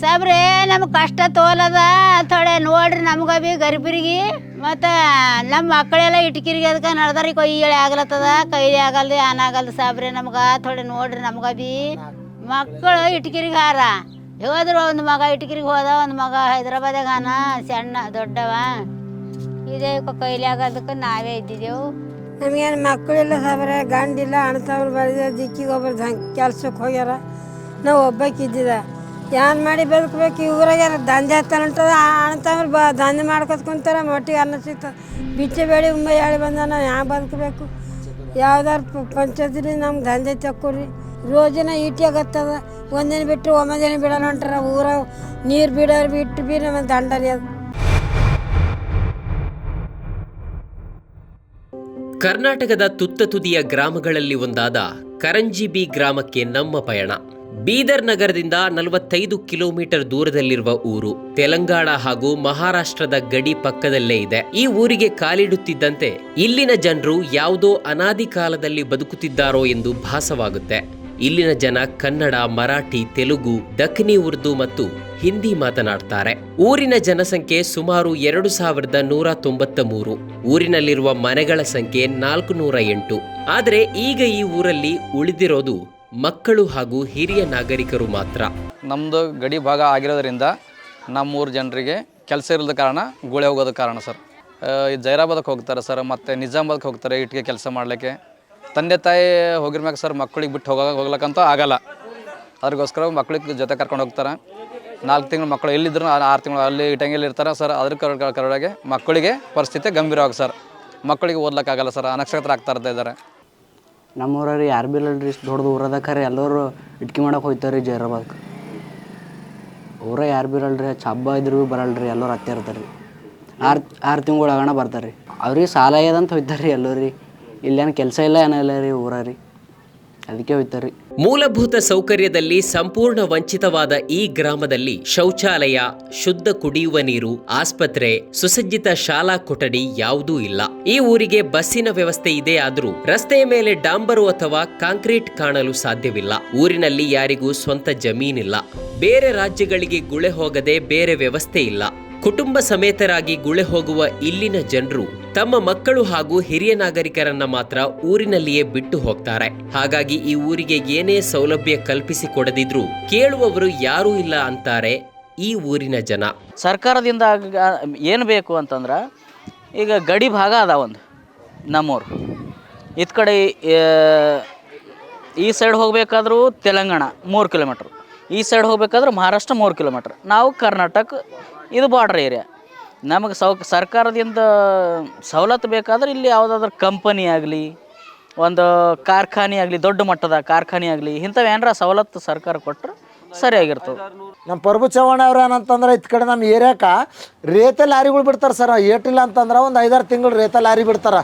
ಸಾಬ್ರೆ ನಮ್ಗೆ ಕಷ್ಟ ತೋಲದ. ಥೋಡೆ ನೋಡ್ರಿ ನಮ್ಗೆ ಬಿ ಗರ್ಭಿರಿಗಿ ಮತ್ತು ನಮ್ಮ ಮಕ್ಕಳೆಲ್ಲ ಇಟ್ಕಿರಿಗೆ ಅದಕ್ಕೆ ನಡ್ದಾರಿ ಕೊಯ್ಯಳೆ ಆಗ್ಲತ್ತದ, ಕೈಲಿ ಆಗಲ್ದು ಏನಾಗಲ್ದು ಸಾಬ್ರಿ ಸಾಬ್ರೆ ನಮ್ಗೆ. ಥೋಡೆ ನೋಡ್ರಿ ನಮ್ಗೆ ಬಿ. ಮಕ್ಕಳು ಇಟ್ಕಿರಿಗೆ ಹಾರ. ಹೋದ್ರು ಒಂದು ಮಗ ಇಟ್ಕಿರಿಗೆ ಹೋದ, ಒಂದು ಮಗ ಹೈದ್ರಾಬಾದಾಗ ಹಾನ ಸಣ್ಣ, ದೊಡ್ಡವ. ಇದೇ ಕೈಲಿ ಆಗೋದಕ್ಕೆ ನಾವೇ ಇದ್ದಿದ್ದೆವು ನಮಗೇನು ಮಕ್ಕಳಿಲ್ಲ ಸಾಬ್ರೆ, ಗಂಡಿಲ್ಲ ಅಣ್ತವ್ರು ಬರೆದ, ದಿಕ್ಕಿಗೆ ಒಬ್ಬರು ಕೆಲ್ಸಕ್ಕೆ ಹೋಗ್ಯಾರ. ನಾವು ಒಬ್ಬಕ್ಕಿದ್ದಿದ ಏನ್ ಮಾಡಿ ಬದುಕಬೇಕು ಈ ಊರಾಗ ದಂಧೆ ಹತ್ತದ ಅಂತಂದ್ರೆ ಬ ದಂಧೆ ಮಾಡ್ಕೊತ ಕುಂತಾರ ಮೊಟ್ಟಿಗೆ ಅನ್ನ ಸಿಗ್ತದೆ ಬಿಚ್ಚೆ ಬೇಡಿ ಉಂಬ ಹೇಳಿ ಬಂದಾನ, ಯಾ ಬದುಕಬೇಕು ಯಾವ್ದಾರು ಪಂಚಾಯತ್ರಿ ನಮ್ಗೆ ದಂಧೆ ತಕ್ಕೊರಿ ರೋಜಿನ ಈಟಿಯಾಗತ್ತದ ಒಂದಿನ ಬಿಟ್ಟು ಒಂಬತ್ತು ಬಿಡೋಣ ಹೊಂಟಾರ ಊರ ನೀರು ಬಿಡೋರು ಬಿಟ್ಟು ಬಿ ನಮ್ಮ ದಂಡರಿ ಅದು. ಕರ್ನಾಟಕದ ತುತ್ತ ತುದಿಯ ಗ್ರಾಮಗಳಲ್ಲಿ ಒಂದಾದ ಕರಂಜಿಬಿ ಗ್ರಾಮಕ್ಕೆ ನಮ್ಮ ಪಯಣ. ಬೀದರ್ ನಗರದಿಂದ ನಲವತ್ತೈದು ಕಿಲೋಮೀಟರ್ ದೂರದಲ್ಲಿರುವ ಊರು. ತೆಲಂಗಾಣ ಹಾಗೂ ಮಹಾರಾಷ್ಟ್ರದ ಗಡಿ ಪಕ್ಕದಲ್ಲೇ ಇದೆ. ಈ ಊರಿಗೆ ಕಾಲಿಡುತ್ತಿದ್ದಂತೆ ಇಲ್ಲಿನ ಜನರು ಯಾವುದೋ ಅನಾದಿ ಕಾಲದಲ್ಲಿ ಬದುಕುತ್ತಿದ್ದಾರೋ ಎಂದು ಭಾಸವಾಗುತ್ತೆ. ಇಲ್ಲಿನ ಜನ ಕನ್ನಡ, ಮರಾಠಿ, ತೆಲುಗು ದಖಿಣಿ ಉರ್ದು ಮತ್ತು ಹಿಂದಿ ಮಾತನಾಡ್ತಾರೆ. ಊರಿನ ಜನಸಂಖ್ಯೆ ಸುಮಾರು ಎರಡು ಸಾವಿರದ ನೂರ ತೊಂಬತ್ತ ಮೂರು ಊರಿನಲ್ಲಿರುವ ಮನೆಗಳ ಸಂಖ್ಯೆ ನಾಲ್ಕು ನೂರ ಎಂಟು. ಆದರೆ ಈಗ ಈ ಊರಲ್ಲಿ ಉಳಿದಿರೋದು ಮಕ್ಕಳು ಹಾಗೂ ಹಿರಿಯ ನಾಗರಿಕರು ಮಾತ್ರ. ನಮ್ಮದು ಗಡಿ ಭಾಗ ಆಗಿರೋದ್ರಿಂದ ನಮ್ಮೂರು ಜನರಿಗೆ ಕೆಲಸ ಇರೋದ ಕಾರಣ ಗುಳೆ ಹೋಗೋದ ಕಾರಣ ಸರ್. ಜೈರಾಬಾದಕ್ಕೆ ಹೋಗ್ತಾರೆ ಸರ್, ಮತ್ತು ನಿಜಾಮಾಬಾದ್ಗೆ ಹೋಗ್ತಾರೆ ಇಟ್ಟಿಗೆ ಕೆಲಸ ಮಾಡಲಿಕ್ಕೆ. ತಂದೆ ತಾಯಿ ಹೋಗಿರ್ಮ್ಯಾಗ ಸರ್ ಮಕ್ಕಳಿಗೆ ಬಿಟ್ಟು ಹೋಗ ಹೋಗ್ಲಕ್ಕಂತೂ ಆಗಲ್ಲ. ಅದಕ್ಕೋಸ್ಕರ ಮಕ್ಕಳಿಗೆ ಜೊತೆ ಕರ್ಕೊಂಡು ಹೋಗ್ತಾರೆ. ನಾಲ್ಕು ತಿಂಗಳು ಮಕ್ಕಳು ಎಲ್ಲಿದ್ರು ಆರು ತಿಂಗಳು ಅಲ್ಲಿ ಇಟಂಗಿಯಲ್ಲಿ ಇರ್ತಾರೆ ಸರ್, ಅದ್ರ ಕರ ಕರೊಳಗೆ ಮಕ್ಕಳಿಗೆ ಪರಿಸ್ಥಿತಿ ಗಂಭೀರವಾಗಿ ಸರ್. ಮಕ್ಕಳಿಗೆ ಓದ್ಲಿಕ್ಕಾಗಲ್ಲ ಸರ್ ಅನಕ್ಷತ್ರ ಆಗ್ತಾ ಇದ್ದಾರೆ. ನಮ್ಮೂರವ್ರು ಯಾರು ಬಿ ಇಲ್ಲಲ್ರಿ ಇಷ್ಟು ದೊಡ್ಡದು ಊರದ ಖರೆ, ಎಲ್ಲರೂ ಇಟ್ಕಿ ಮಾಡೋಕೆ ಹೋಗ್ತಾರೆ ರೀ ಜೈರಾಬಾದ್ಗೆ ಊರ ಯಾರು ಬಿ ಇರಲ್ರಿ ಹಬ್ಬ ಇದ್ರು ಭೀ ರೀ ಎಲ್ಲರೂ ಅತ್ತೆ ಇರ್ತಾರೆ ರೀ ಆರು ಆರು ತಿಂಗಳು ಆಗಣ ಬರ್ತಾರೆ ರೀ ಅವ್ರಿಗೆ ಸಾಲ ಆಗ್ಯದಂತ ಹೋಯ್ತಾರೆ ರೀ ಎಲ್ಲರೂ ರೀ. ಇಲ್ಲೇನು ಕೆಲಸ ಇಲ್ಲ ಏನಿಲ್ಲ ರೀ ಊರ ರೀ ಅದಕ್ಕೆ ಹೋಯ್ತಾರೆ ರೀ ಮೂಲಭೂತ ಸೌಕರ್ಯದಲ್ಲಿ ಸಂಪೂರ್ಣ ವಂಚಿತವಾದ ಈ ಗ್ರಾಮದಲ್ಲಿ ಶೌಚಾಲಯ, ಶುದ್ಧ ಕುಡಿಯುವ ನೀರು, ಆಸ್ಪತ್ರೆ, ಸುಸಜ್ಜಿತ ಶಾಲಾ ಕೊಠಡಿ ಯಾವುದೂ ಇಲ್ಲ. ಈ ಊರಿಗೆ ಬಸ್ಸಿನ ವ್ಯವಸ್ಥೆ ಇದೆ ಆದರೂ ರಸ್ತೆಯ ಮೇಲೆ ಡಾಂಬರು ಅಥವಾ ಕಾಂಕ್ರೀಟ್ ಕಾಣಲು ಸಾಧ್ಯವಿಲ್ಲ. ಊರಿನಲ್ಲಿ ಯಾರಿಗೂ ಸ್ವಂತ ಜಮೀನಿಲ್ಲ. ಬೇರೆ ರಾಜ್ಯಗಳಿಗೆ ಗುಳೆ ಹೋಗದೆ ಬೇರೆ ವ್ಯವಸ್ಥೆ ಇಲ್ಲ. ಕುಟುಂಬ ಸಮೇತರಾಗಿ ಗುಳೆ ಹೋಗುವ ಇಲ್ಲಿನ ಜನರು ತಮ್ಮ ಮಕ್ಕಳು ಹಾಗೂ ಹಿರಿಯ ನಾಗರಿಕರನ್ನ ಮಾತ್ರ ಊರಿನಲ್ಲಿಯೇ ಬಿಟ್ಟು ಹೋಗ್ತಾರೆ. ಹಾಗಾಗಿ ಈ ಊರಿಗೆ ಏನೇ ಸೌಲಭ್ಯ ಕಲ್ಪಿಸಿ ಕೊಡದಿದ್ರು ಕೇಳುವವರು ಯಾರೂ ಇಲ್ಲ ಅಂತಾರೆ ಈ ಊರಿನ ಜನ. ಸರ್ಕಾರದಿಂದ ಏನು ಬೇಕು ಅಂತಂದ್ರೆ ಈಗ ಗಡಿ ಭಾಗ ಅದ ಒಂದು ನಮ್ಮೂರು. ಇತ್ ಕಡೆ ಈ ಸೈಡ್ ಹೋಗಬೇಕಾದ್ರೂ ತೆಲಂಗಾಣ ಮೂರು ಕಿಲೋಮೀಟ್ರ್ ಈ ಸೈಡ್ ಹೋಗ್ಬೇಕಾದ್ರೆ ಮಹಾರಾಷ್ಟ್ರ ಮೂರು ಕಿಲೋಮೀಟ್ರ್ ನಾವು ಕರ್ನಾಟಕ ಇದು ಬಾರ್ಡ್ರ್ ಏರಿಯಾ. ನಮಗೆ ಸೌ ಸರ್ಕಾರದಿಂದ ಸವಲತ್ತು ಬೇಕಾದ್ರೆ ಇಲ್ಲಿ ಯಾವುದಾದ್ರೂ ಕಂಪನಿ ಆಗಲಿ, ಒಂದು ಕಾರ್ಖಾನೆ ಆಗಲಿ, ದೊಡ್ಡ ಮಟ್ಟದ ಕಾರ್ಖಾನೆ ಆಗಲಿ, ಇಂಥವು ಏನಾರ ಸವಲತ್ತು ಸರ್ಕಾರ ಕೊಟ್ಟರೆ ಸರಿಯಾಗಿರ್ತದೆ. ನಮ್ಮ ಪ್ರಭು ಚವ್ಹಾಣ್ ಅವ್ರು ಏನಂತಂದ್ರೆ ಇತ್ ಕಡೆ ನಮ್ಮ ಏರಿಯಾಕ ರೇತ ಲಾರಿಗಳು ಬಿಡ್ತಾರೆ ಸರ್. ಏಟಿಲ್ಲ ಅಂತಂದ್ರೆ ಒಂದು ಐದಾರು ತಿಂಗಳು ರೇತ ಲಾರಿ ಬಿಡ್ತಾರೆ.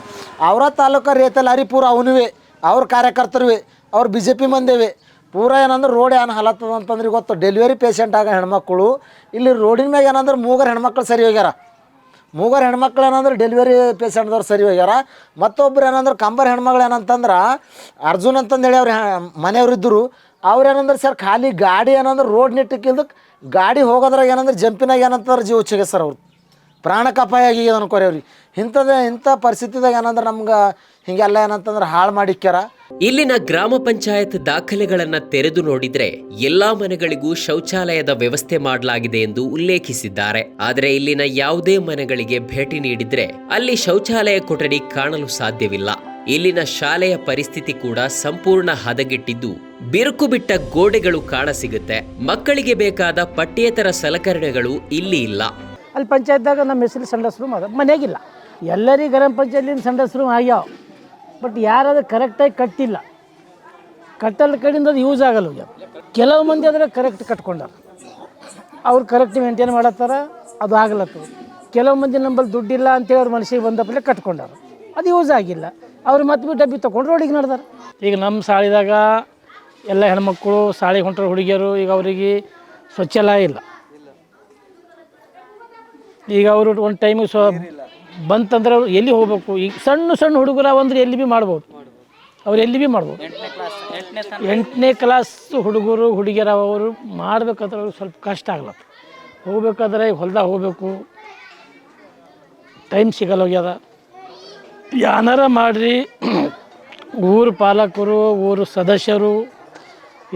ಅವರ ತಾಲೂಕ ರೇತ ಲಾರಿ ಪೂರ ಅವನುವೆ. ಅವ್ರ ಕಾರ್ಯಕರ್ತರುವೆ. ಅವ್ರು ಬಿ ಜೆ ಪಿ ಮಂದಿವೆ. ಪೂರ ಏನಂದ್ರೆ ರೋಡ್ ಏನು ಹಲತ್ತದ ಅಂತಂದ್ರೆ ಗೊತ್ತು. ಡೆಲಿವರಿ ಪೇಷಂಟ್ ಆಗ ಹೆಣ್ಮಕ್ಳು, ಇಲ್ಲಿ ರೋಡಿನ ಮ್ಯಾಗ ಏನಂದ್ರೆ ಮೂಗರ್ ಹೆಣ್ಮಕ್ಳು ಸರಿ ಹೋಗ್ಯಾರ. ಮೂಗರ್ ಹೆಣ್ಮಕ್ಳು ಏನಂದ್ರೆ ಡೆಲಿವರಿ ಪೇಷಂಟ್ದವ್ರು ಸರಿ ಹೋಗ್ಯಾರ. ಮತ್ತೊಬ್ರು ಏನಂದ್ರೆ ಕಂಬರ್ ಹೆಣ್ಮಕ್ಳು ಏನಂತಂದ್ರೆ ಅರ್ಜುನ್ ಅಂತಂದೇಳಿ ಅವ್ರು ಮನೆಯವ್ರು ಇದ್ದರು. ಅವ್ರು ಏನಂದ್ರೆ ಸರ್ ಖಾಲಿ ಗಾಡಿ ಏನಂದ್ರೆ ರೋಡ್ ನಿಟ್ಟಕ್ಕಿಲ್ದಕ್ಕೆ ಗಾಡಿ ಹೋಗೋದ್ರಾಗ ಏನಂದ್ರೆ ಜಂಪಿನಾಗ ಏನಂತಂದ್ರೆ ಜೀವ ಸರ್ ಅವ್ರು ಪ್ರಾಣಕ್ಕೆ ಅಪಾಯ ಆಗಿದೆ ಅನ್ಕೋರಿ ಅವ್ರಿಗೆ ಇಂಥದ್ದು, ಇಂಥ ಪರಿಸ್ಥಿತಿದಾಗ ಏನಂದ್ರೆ ನಮ್ಗೆ ಹಿಂಗೆಲ್ಲ ಏನಂತಂದ್ರೆ ಹಾಳು ಮಾಡಿಕ್ಯಾರ ಇಲ್ಲಿನ ಗ್ರಾಮ ಪಂಚಾಯತ್ ದಾಖಲೆಗಳನ್ನ ತೆರೆದು ನೋಡಿದ್ರೆ ಎಲ್ಲಾ ಮನೆಗಳಿಗೂ ಶೌಚಾಲಯದ ವ್ಯವಸ್ಥೆ ಮಾಡಲಾಗಿದೆ ಎಂದು ಉಲ್ಲೇಖಿಸಿದ್ದಾರೆ. ಆದರೆ ಇಲ್ಲಿನ ಯಾವುದೇ ಮನೆಗಳಿಗೆ ಭೇಟಿ ನೀಡಿದ್ರೆ ಅಲ್ಲಿ ಶೌಚಾಲಯ ಕೊಠಡಿ ಕಾಣಲು ಸಾಧ್ಯವಿಲ್ಲ. ಇಲ್ಲಿನ ಶಾಲೆಯ ಪರಿಸ್ಥಿತಿ ಕೂಡ ಸಂಪೂರ್ಣ ಹದಗೆಟ್ಟಿದ್ದು ಬಿರುಕು ಬಿಟ್ಟ ಗೋಡೆಗಳು ಕಾಣಸಿಗುತ್ತೆ. ಮಕ್ಕಳಿಗೆ ಬೇಕಾದ ಪಠ್ಯೇತರ ಸಲಕರಣೆಗಳು ಇಲ್ಲಿ ಇಲ್ಲ. ಅಲ್ಲಿ ಪಂಚಾಯತ್ದಾಗ ನಮ್ಮ ಹೆಸರು ಸಂಡಸ್ ರೂಮ್ ಅದ. ಮನೆಗಿಲ್ಲ ಎಲ್ಲರಿಗೆ ಗ್ರಾಮ ಪಂಚಾಯತ್ಲಿಂದ ಸಂಡಸ್ ರೂಮ್ ಆಗ್ಯಾವ. ಬಟ್ ಯಾರಾದ್ರೂ ಕರೆಕ್ಟಾಗಿ ಕಟ್ಟಿಲ್ಲ. ಕಟ್ಟಲ್ ಕಡೆಯಿಂದ ಅದು ಯೂಸ್ ಆಗಲ್ಲ ಹೋಗ್ಯಾವ. ಕೆಲವು ಮಂದಿ ಆದರೆ ಕರೆಕ್ಟ್ ಕಟ್ಕೊಂಡಾರ. ಅವ್ರು ಕರೆಕ್ಟ್ ಮೇಂಟೈನ್ ಮಾಡತ್ತಾರ, ಅದು ಆಗ್ಲತ್ತದ. ಕೆಲವು ಮಂದಿ ನಂಬಲ್ಲಿ ದುಡ್ಡಿಲ್ಲ ಅಂತೇಳಿ ಅವ್ರ ಮನಸ್ಸಿಗೆ ಬಂದಪ್ಪಲೆ ಕಟ್ಕೊಂಡಾರ. ಅದು ಯೂಸ್ ಆಗಿಲ್ಲ. ಅವ್ರು ಮತ್ತೆ ಡಬ್ಬಿ ತೊಗೊಂಡು ರೋಡಿಗೆ ನಡ್ದಾರ. ಈಗ ನಮ್ಮ ಸಾಳಿದಾಗ ಎಲ್ಲ ಹೆಣ್ಮಕ್ಳು ಸಾಳಿ ಹೊಂಟ್ರ ಹುಡುಗಿಯರು, ಈಗ ಅವರಿಗೆ ಸ್ವಚ್ಛಲಯ ಇಲ್ಲ. ಈಗ ಅವರು ಒಂದು ಟೈಮಿಗೆ ಸೊ ಬಂತಂದ್ರೆ ಅವ್ರು ಎಲ್ಲಿ ಹೋಗ್ಬೇಕು? ಈಗ ಸಣ್ಣ ಸಣ್ಣ ಹುಡುಗರ ಅಂದ್ರೆ ಎಲ್ಲಿ ಭೀ ಮಾಡ್ಬೋದು. ಅವ್ರು ಎಲ್ಲಿ ಭೀ ಮಾಡ್ಬೋದು. ಎಂಟನೇ ಕ್ಲಾಸ್ ಹುಡುಗರು ಹುಡುಗಿಯರ ಅವರು ಮಾಡ್ಬೇಕಾದ್ರೆ ಅವ್ರಿಗೆ ಸ್ವಲ್ಪ ಕಷ್ಟ ಆಗ್ಲತ್ತ. ಹೋಗ್ಬೇಕಾದ್ರೆ ಹೊಲ್ದಾಗ ಹೋಗ್ಬೇಕು. ಟೈಮ್ ಸಿಗಲ್ಲ ಹೋಗ್ಯದ. ಯಾನಾರ ಮಾಡಿರಿ. ಊರು ಪಾಲಕರು ಊರು ಸದಸ್ಯರು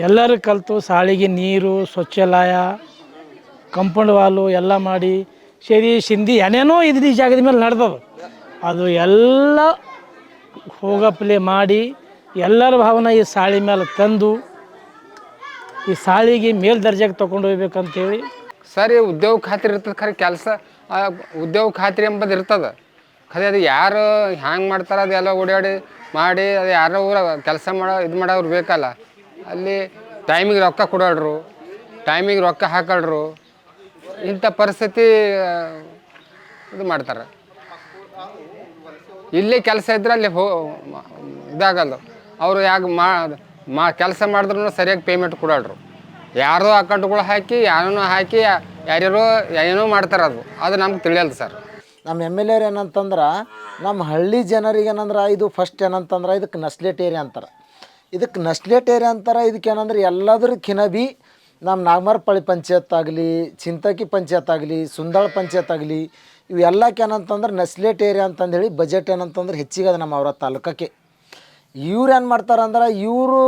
ಎಲ್ಲರೂ ಕಲಿತು ಸಾಳಿಗೆ ನೀರು ಸ್ವಚ್ಛಾಲಯ ಕಂಪೌಂಡ್ ವಾಲು ಎಲ್ಲ ಮಾಡಿ ಸರಿ ಸಿಂಧಿ ಏನೇನೋ ಇದ್ದಿದ್ದು ಈ ಜಾಗದ ಮೇಲೆ ನಡೆದದು. ಅದು ಎಲ್ಲ ಹೋಗಪ್ಲೆ ಮಾಡಿ ಎಲ್ಲರ ಭಾವನ ಈ ಸಾಳಿ ಮೇಲೆ ತಂದು ಈ ಸಾಳಿಗೆ ಮೇಲ್ ದರ್ಜೆಗೆ ತೊಗೊಂಡು ಹೋಗ್ಬೇಕಂತೇಳಿ. ಸರಿ, ಉದ್ಯೋಗ ಖಾತ್ರಿ ಇರ್ತದೆ ಖರೆ ಕೆಲಸ. ಉದ್ಯೋಗ ಖಾತ್ರಿ ಎಂಬುದು ಇರ್ತದೆ. ಖರೆ ಅದು ಯಾರು ಹ್ಯಾಂಗೆ ಮಾಡ್ತಾರೆ ಅದೆಲ್ಲ ಓಡಾಡಿ ಮಾಡಿ ಅದು ಯಾರೋ ಊರ ಕೆಲಸ ಮಾಡೋ, ಇದು ಮಾಡೋರು ಬೇಕಲ್ಲ. ಅಲ್ಲಿ ಟೈಮಿಗೆ ರೊಕ್ಕ ಕೊಡೋಳ್ರು, ಟೈಮಿಗೆ ರೊಕ್ಕ ಹಾಕೊಳ್ರು. ಇಂಥ ಪರಿಸ್ಥಿತಿ ಇದು ಮಾಡ್ತಾರೆ. ಇಲ್ಲಿ ಕೆಲಸ ಇದ್ರೆ ಅಲ್ಲಿ ಹೋ ಇದಾಗಲ್ಲ ಅವರು ಯಾಕೆ ಮಾ ಕೆಲಸ ಮಾಡಿದ್ರು ಸರಿಯಾಗಿ ಪೇಮೆಂಟ್ ಕೊಡಲ್ರು. ಯಾರೋ ಅಕೌಂಟ್ಗಳು ಹಾಕಿ ಯಾರನ್ನೋ ಹಾಕಿ, ಯಾರ್ಯಾರೋ ಏನೋ ಮಾಡ್ತಾರೆ ಅದು. ಅದು ನಮ್ಗೆ ತಿಳಿಯಲ್ಲ ಸರ್. ನಮ್ಮ ಎಂ ಎಲ್ ಎರ್ ಏನಂತಂದ್ರೆ ನಮ್ಮ ಹಳ್ಳಿ ಜನರಿಗೆ ಏನಂದ್ರೆ, ಇದು ಫಸ್ಟ್ ಏನಂತಂದ್ರೆ ಇದಕ್ಕೆ ನಸ್ಲೇಟ್ ಏರಿಯಾ ಅಂತಾರೆ. ಇದಕ್ಕೆ ನಸ್ಲೇಟ್ ಏರಿಯಾ ಅಂತಾರೆ ಇದಕ್ಕೆ ಏನಂದ್ರೆ ಎಲ್ಲಾದರೂ ಬಿ ನಮ್ಮ ನಾಗಮರಪಳ್ಳಿ ಪಂಚಾಯತ್ ಆಗಲಿ ಚಿಂತಕಿ ಪಂಚಾಯತ್ ಆಗಲಿ ಸುಂದಳ ಪಂಚಾಯತ್ ಆಗಲಿ ಇವೆಲ್ಲಕ್ಕೆ ಏನಂತಂದ್ರೆ ನಸ್ಲೇಟ್ ಏರಿಯಾ ಅಂತಂದೇಳಿ ಬಜೆಟ್ ಏನಂತಂದ್ರೆ ಹೆಚ್ಚಿಗೆ ಅದು ನಮ್ಮ ಅವರ ತಾಲೂಕಕ್ಕೆ. ಇವ್ರು ಏನು ಮಾಡ್ತಾರೆ ಅಂದ್ರೆ ಇವರು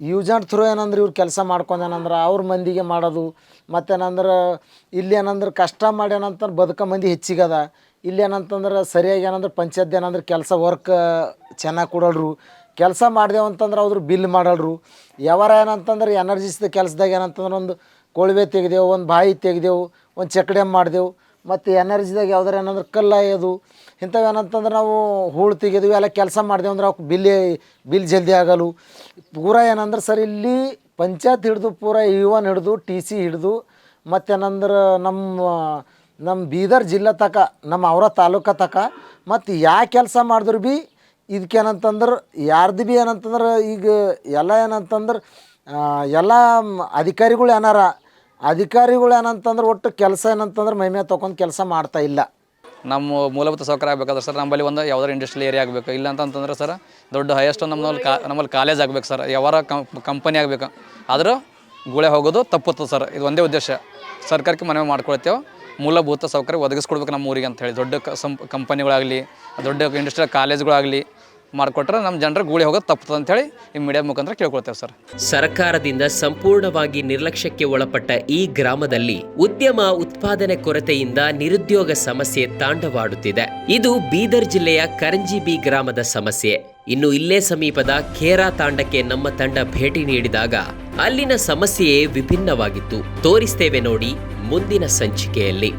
ಆ್ಯಂಡ್ ಥ್ರೂ ಏನಂದ್ರೆ ಇವ್ರು ಕೆಲಸ ಮಾಡ್ಕೊಂಡೇನಂದ್ರೆ ಅವ್ರ ಮಂದಿಗೆ ಮಾಡೋದು ಮತ್ತೇನಂದ್ರೆ ಇಲ್ಲಿ ಏನಂದ್ರೆ ಕಷ್ಟ ಮಾಡಿ ಏನಂತಂದ್ರೆ ಬದುಕ ಮಂದಿ ಹೆಚ್ಚಿಗದ. ಇಲ್ಲಿ ಏನಂತಂದ್ರೆ ಸರಿಯಾಗಿ ಏನಂದ್ರೆ ಪಂಚಾಯತ್ ಏನಂದ್ರೆ ಕೆಲಸ ವರ್ಕ್ ಚೆನ್ನಾಗಿ ಕೊಡೋಳ್ರು ಕೆಲಸ ಮಾಡ್ದೇವು ಅಂತಂದ್ರೆ ಅವರು ಬಿಲ್ ಮಾಡಲ್ರು. ಯಾವಾರ ಏನಂತಂದ್ರೆ ಎನರ್ಜಿಸಿದ ಕೆಲಸದಾಗ ಏನಂತಂದ್ರೆ ಒಂದು ಕೊಳವೆ ತೆಗೆದೆವು, ಒಂದು ಬಾಯಿ ತೆಗೆದೆವು, ಒಂದು ಚಕಡೆ ಮಾಡಿದೆವು. ಮತ್ತು ಎನರ್ಜಿದಾಗ ಯಾವ್ದಾರ ಏನಂದ್ರೆ ಕಲ್ಲು ಆಯೋದು ಇಂಥವು ಏನಂತಂದ್ರೆ ನಾವು ಹೂಳು ತೆಗೆದೆವು ಎಲ್ಲ ಕೆಲಸ ಮಾಡಿದೆವು ಅಂದ್ರೆ ಅವಕ್ಕೆ ಬಿಲ್ ಬಿಲ್ ಜಲ್ದಿ ಆಗಲು ಪೂರ ಏನಂದ್ರೆ ಸರ್ ಇಲ್ಲಿ ಪಂಚಾಯತ್ ಹಿಡಿದು ಪೂರ ಇವನ್ ಹಿಡಿದು ಟಿ ಸಿ ಹಿಡಿದು ಮತ್ತೇನಂದ್ರೆ ನಮ್ಮ ನಮ್ಮ ಬೀದರ್ ಜಿಲ್ಲೆ ತಕ, ನಮ್ಮ ಅವರ ತಾಲೂಕ ತಕ, ಮತ್ತು ಯಾ ಕೆಲಸ ಮಾಡಿದ್ರು ಭೀ ಇದಕ್ಕೇನಂತಂದ್ರೆ ಯಾರ್ದು ಭೀ ಏನಂತಂದ್ರೆ, ಈಗ ಎಲ್ಲ ಏನಂತಂದ್ರೆ ಎಲ್ಲ ಅಧಿಕಾರಿಗಳು ಏನಾರ, ಅಧಿಕಾರಿಗಳು ಏನಂತಂದ್ರೆ ಒಟ್ಟು ಕೆಲಸ ಏನಂತಂದ್ರೆ ಮೈಮೆ ತೊಗೊಂಡು ಕೆಲಸ ಮಾಡ್ತಾ ಇಲ್ಲ. ನಮ್ಮ ಮೂಲಭೂತ ಸೌಕರ್ಯ ಆಗಬೇಕಾದ್ರೆ ಸರ್, ನಮ್ಮಲ್ಲಿ ಒಂದು ಯಾವ್ದಾರು ಇಂಡಸ್ಟ್ರಿಯಲ್ ಏರಿಯಾ ಆಗಬೇಕು. ಇಲ್ಲ ಅಂತಂತಂದ್ರೆ ಸರ್, ದೊಡ್ಡ ಹೈಯೆಸ್ಟ್ ನಮ್ಮಲ್ಲಿ ಕಾ, ನಮ್ಮಲ್ಲಿ ಕಾಲೇಜ್ ಆಗಬೇಕು ಸರ್. ಯಾವಾರ ಕಂಪನಿ ಆಗಬೇಕು. ಆದರೂ ಗುಳೆ ಹೋಗೋದು ತಪ್ಪುತ್ತೆ ಸರ್. ಇದು ಒಂದೇ ಉದ್ದೇಶ. ಸರ್ಕಾರಕ್ಕೆ ಮನವಿ ಮಾಡ್ಕೊಳ್ತೇವೆ. ಮೂಲಭೂತ ಸೌಕರ್ಯ ಒದಗಿಸ್ಕೊಡ್ಬೇಕು ನಮ್ಮ ಊರಿಗೆ ಅಂತ ಹೇಳಿ. ದೊಡ್ಡ ಕಂಪನಿಗಳಾಗಲಿ ದೊಡ್ಡ ಇಂಡಸ್ಟ್ರಿಯಲ್ ಕಾಲೇಜ್ಗಳಾಗಲಿ ಮಾಡಿಕೊಟ್ರೆ ನಮ್ಮ ಜನರ ಗೂಳಿ ಹೋಗೋದು ತಪ್ಪುತ್ತದೆ ಅಂತೇಳಿ ಈ ಮೀಡಿಯಾ ಮುಖಾಂತರ ಕೇಳ್ಕೊಳ್ತೇವೆ ಸರ್. ಸರ್ಕಾರದಿಂದ ಸಂಪೂರ್ಣವಾಗಿ ನಿರ್ಲಕ್ಷ್ಯಕ್ಕೆ ಒಳಪಟ್ಟ ಈ ಗ್ರಾಮದಲ್ಲಿ ಉದ್ಯಮ ಉತ್ಪಾದನೆ ಕೊರತೆಯಿಂದ ನಿರುದ್ಯೋಗ ಸಮಸ್ಯೆ ತಾಂಡವಾಡುತ್ತಿದೆ. ಇದು ಬೀದರ್ ಜಿಲ್ಲೆಯ ಕರಂಜಿಬಿ ಗ್ರಾಮದ ಸಮಸ್ಯೆ. ಇನ್ನು ಇಲ್ಲೇ ಸಮೀಪದ ಖೇರಾ ತಾಂಡಕ್ಕೆ ನಮ್ಮ ತಂಡ ಭೇಟಿ ನೀಡಿದಾಗ ಅಲ್ಲಿನ ಸಮಸ್ಯೆಯೇ ವಿಭಿನ್ನವಾಗಿತ್ತು. ತೋರಿಸ್ತೇವೆ ನೋಡಿ ಮುಂದಿನ ಸಂಚಿಕೆಯಲ್ಲಿ.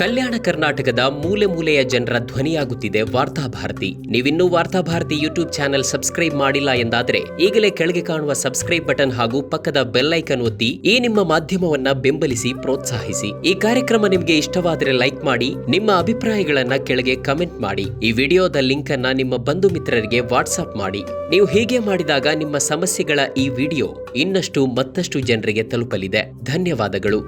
ಕಲ್ಯಾಣ ಕರ್ನಾಟಕದ ಮೂಲೆ ಮೂಲೆಯ ಜನರ ಧ್ವನಿಯಾಗುತ್ತಿದೆ ವಾರ್ತಾಭಾರತಿ ನೀವಿನ್ನೂ ವಾರ್ತಾಭಾರತಿ ಯೂಟ್ಯೂಬ್ ಚಾನೆಲ್ ಸಬ್ಸ್ಕ್ರೈಬ್ ಮಾಡಿಲ್ಲ ಎಂದಾದರೆ ಈಗಲೇ ಕೆಳಗೆ ಕಾಣುವ ಸಬ್ಸ್ಕ್ರೈಬ್ ಬಟನ್ ಹಾಗೂ ಪಕ್ಕದ ಬೆಲ್ ಐಕನ್ ಒತ್ತಿ ಈ ನಿಮ್ಮ ಮಾಧ್ಯಮವನ್ನ ಬೆಂಬಲಿಸಿ ಪ್ರೋತ್ಸಾಹಿಸಿ. ಈ ಕಾರ್ಯಕ್ರಮ ನಿಮಗೆ ಇಷ್ಟವಾದರೆ ಲೈಕ್ ಮಾಡಿ, ನಿಮ್ಮ ಅಭಿಪ್ರಾಯಗಳನ್ನ ಕೆಳಗೆ ಕಮೆಂಟ್ ಮಾಡಿ. ಈ ವಿಡಿಯೋದ ಲಿಂಕ್ ಅನ್ನ ನಿಮ್ಮ ಬಂಧು ಮಿತ್ರರಿಗೆ ವಾಟ್ಸ್ಆಪ್ ಮಾಡಿ. ನೀವು ಹೀಗೆ ಮಾಡಿದಾಗ ನಿಮ್ಮ ಸಮಸ್ಯೆಗಳ ಈ ವಿಡಿಯೋ ಇನ್ನಷ್ಟು ಮತ್ತಷ್ಟು ಜನರಿಗೆ ತಲುಪಲಿದೆ. ಧನ್ಯವಾದಗಳು.